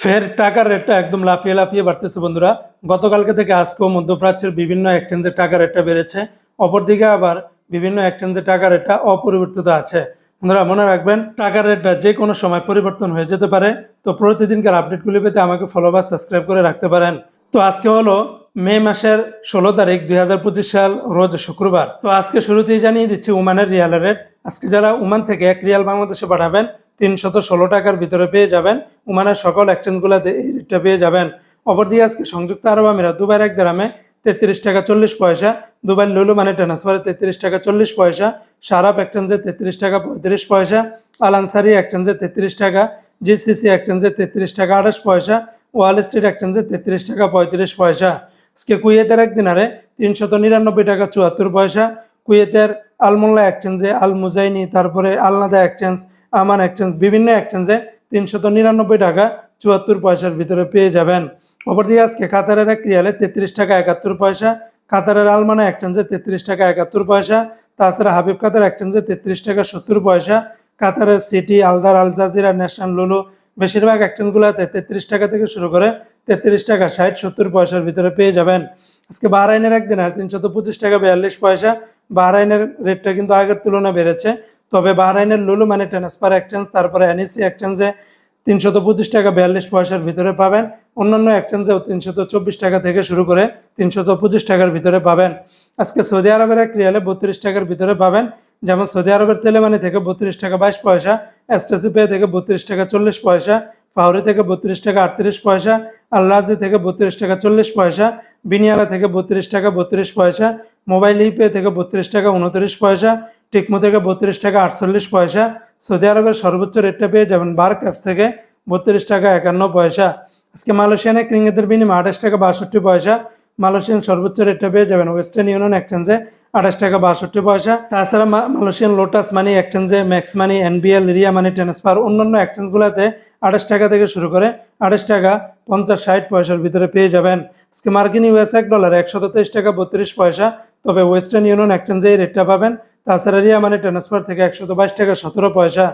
ফের টাকার রেটটা একদম লাফিয়ে লাফিয়ে বাড়তেছে বন্ধুরা। গতকালকে থেকে আজকেও মধ্যপ্রাচ্যের বিভিন্ন এক্সচেঞ্জের টাকার রেটটা বেড়েছে। অপরদিকে আবার বিভিন্ন এক্সচেঞ্জের টাকার রেটটা অপরিবর্তিত আছে। বন্ধুরা, মনে রাখবেন, টাকার রেটটা যে কোনো সময় পরিবর্তন হয়ে যেতে পারে। তো প্রতিদিনকার আপডেটগুলি পেতে আমাকে ফলো বা সাবস্ক্রাইব করে রাখতে পারেন। তো আজকে হলো মে মাসের ষোলো তারিখ দুই হাজার পঁচিশ সাল, রোজ শুক্রবার। তো আজকে শুরুতেই জানিয়ে দিচ্ছি ওমানের রিয়ালের রেট আজকে যারা ওমান থেকে এক রিয়াল বাংলাদেশে পাঠাবেন তিনশত ষোলো টাকার ভিতরে পেয়ে যাবেন। ওমানের সকল এক্সচেঞ্জগুলোতে এই রেটটা পেয়ে যাবেন। অপরদিকে আজকে সংযুক্ত আরব আমিরাত, দুবাইয়ের এক গ্রামে তেত্রিশ টাকা চল্লিশ পয়সা দুবাই লুলু মানে ট্রান্সফারে তেত্রিশ টাকা চল্লিশ পয়সা সারাপ এক্সচেঞ্জে তেত্রিশ টাকা পঁয়ত্রিশ পয়সা আল আনসারি এক্সচেঞ্জে তেত্রিশ টাকা, জিসিসি এক্সচেঞ্জে তেত্রিশ টাকা আঠাশ পয়সা, ওয়াল স্ট্রিট এক্সচেঞ্জে তেত্রিশ টাকা পঁয়ত্রিশ পয়সা। আজকে কুয়েতের এক দিনারে তিনশত নিরানব্বই টাকা চুয়াত্তর পয়সা, কুয়েতের আলমোল্লা এক্সচেঞ্জে আল মুজাইনি তারপরে আলনাদা এক্সচেঞ্জ আমান এক্সচেঞ্জ বিভিন্ন এক্সচেঞ্জে তিনশত নিরানব্বই টাকা চুয়াত্তর পয়সার ভিতরে পেয়ে যাবেন। অপরদিকে আজকে কাতারের এক রিয়ালে তেত্রিশ টাকা একাত্তর পয়সা, কাতারের আলমানা এক্সচেঞ্জে তেত্রিশ টাকা একাত্তর পয়সা, তাছাড়া হাবিব কাতার এক্সচেঞ্জে তেত্রিশ টাকা সত্তর পয়সা, কাতারের City, Al Dar, Al Jazeera National Lulu বেশিরভাগ এক্সচেঞ্জগুলোতে তেত্রিশ টাকা থেকে শুরু করে তেত্রিশ টাকা ষাট সত্তর পয়সার ভিতরে পেয়ে যাবেন। আজকে বাহরাইনের একদিন আর তিনশত পঁচিশ টাকা বিয়াল্লিশ পয়সা, বাহরাইনের রেটটা কিন্তু আগের তুলনায় বেড়েছে। তবে বাহরাইনের লুলু মানে ট্রান্সফার এক্সচেঞ্জ তারপরে এনএসসি এক্সচেঞ্জে তিনশত পঁচিশ টাকা বিয়াল্লিশ পয়সার ভিতরে পাবেন। অন্যান্য এক্সচেঞ্জেও তিনশত চব্বিশ টাকা থেকে শুরু করে তিনশত পঁচিশ টাকার ভিতরে পাবেন। আজকে সৌদি আরবের এক রিয়ালে বত্রিশ টাকার ভিতরে পাবেন। যেমন সৌদি আরবের তেলেমানি থেকে বত্রিশ টাকা বাইশ পয়সা এসটিসি পে থেকে বত্রিশ টাকা চল্লিশ পয়সা ফাউরি থেকে বত্রিশ টাকা আটত্রিশ পয়সা আল্লাজি থেকে বত্রিশ টাকা চল্লিশ পয়সা, বিনিয়ালা থেকে বত্রিশ টাকা বত্রিশ পয়সা, মোবাইল ইপে থেকে বত্রিশ টাকা উনত্রিশ পয়সা টিকমো থেকে বত্রিশ টাকা আটচল্লিশ পয়সা। সৌদি আরবের সর্বোচ্চ রেটটা পেয়ে যাবেন বার্ক অ্যাপস থেকে বত্রিশ টাকা একান্ন পয়সা। আজকে মালয়েশিয়ানে ক্রিঙ্গেতের বিনিময় আঠাশ টাকা বাষট্টি পয়সা। মালয়েশিয়ান সর্বোচ্চ রেটটা পেয়ে যাবেন ওয়েস্টার্ন ইউনিয়ন এক্সচেঞ্জে আঠাশ টাকা বাষট্টি পয়সা। তাছাড়া মালয়েশিয়ান লোটাস মানি এক্সচেঞ্জে Max Money NBL Ria Money Transfer অন্যান্য এক্সচেঞ্জগুলোতে আঠাশ টাকা থেকে শুরু করে আঠাশ টাকা পঞ্চাশ ষাট পয়সার ভিতরে পেয়ে যাবেন। আজকে মার্কিন ইউএস এক ডলার একশো তেইশ টাকা বত্রিশ পয়সা। তবে ওয়েস্টার্ন ইউনিয়ন এক্সচেঞ্জে এই রেটটা পাবেন। তাছাড়া রিয়া মানি ট্রান্সফার থেকে একশত বাইশ টাকা, সতেরো পয়সা।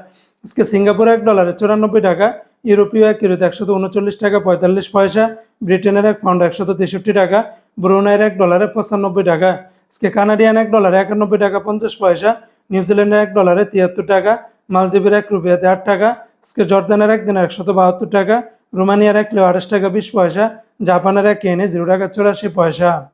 আজকে সিঙ্গাপুর এক ডলারে চুরানব্বই টাকা, ইউরোপীয় এক ইউরোতে একশত উনচল্লিশ টাকা, পঁয়তাল্লিশ পয়সা, ব্রিটেনের এক পাউন্ড একশত তেষট্টি টাকা, ব্রুনাইয়ের এক ডলারে পঁচানব্বই টাকা। আজকে কানাডিয়ান এক ডলারে একানব্বই টাকা, পঞ্চাশ পয়সা, নিউজিল্যান্ডের এক ডলারে তিয়াত্তর টাকা, মালদ্বীপের এক রুপিয়াতে আট টাকা, আজকে জর্দানের এক দিনে একশত বাহাত্তর টাকা, রোমানিয়ার এক কিলো আঠাশ টাকা, বিশ পয়সা, জাপানের এক এনে জিরো টাকা, চুরাশি পয়সা।